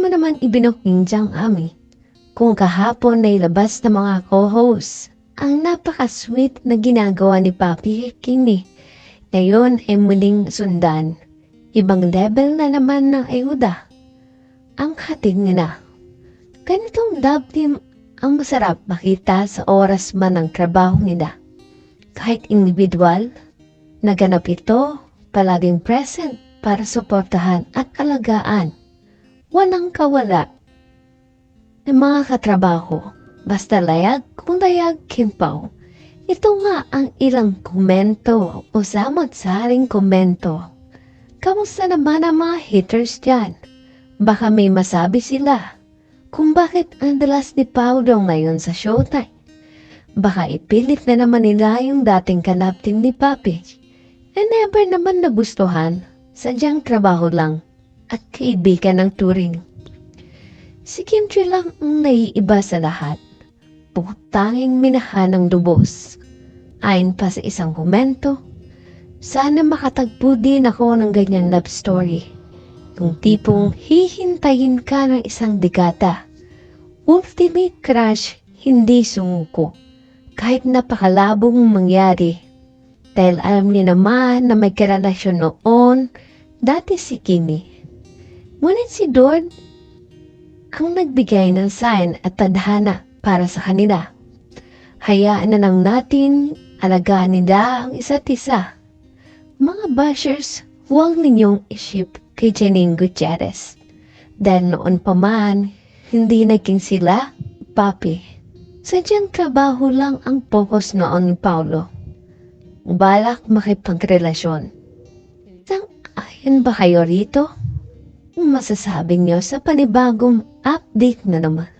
mo naman ibinuking diyang ami? Kung kahapon na ilabas ng mga co-host, ang napaka-sweet na ginagawa ni Papi Kini. Ngayon ay muling sundan. Ibang level na naman ng ayuda. Ang hatid nila. Ganitong love team ang masarap makita sa oras man ng trabaho nila. Kahit individual, naganap ito, palaging present para suportahan at alagaan. Walang kawala ng mga katrabaho. Basta layag kung layag kimpaw. Ito nga ang ilang komento o samot-saring komento. Kamusta naman ang mga haters dyan? Baka may masabi sila kung bakit ang dalas ni Paulo ngayon sa showtime. Baka ipilit na naman nila yung dating kanaptin ni Papi. Na never naman nagustuhan, sadyang trabaho lang at kaibigan ng turing. Si Kimchi lang ang naiiba sa lahat. Putanging minahan ng lubos. Ayon pa sa isang komento, sana makatagpo din ako ng ganyang love story. Yung tipong hihintayin ka ng isang dekada. Ultimate crush, hindi sumuko. Kahit napakalabong mangyari. Dahil alam niya naman na may karelasyon noon, dati si Kimi. Ngunit si Dord ang nagbigay ng sign at tadhana para sa kanila. Hayaan na lang natin alagaan nila ang isa't isa. Mga bashers, huwag ninyong isip kay Janine Gutierrez. Dahil noon pa man, hindi naging sila, papi. Sadyang trabaho lang ang focus noon ni Paulo. Balak makipagrelasyon. Sang ayon ba kayo rito? Masasabi niyo sa panibagong update na naman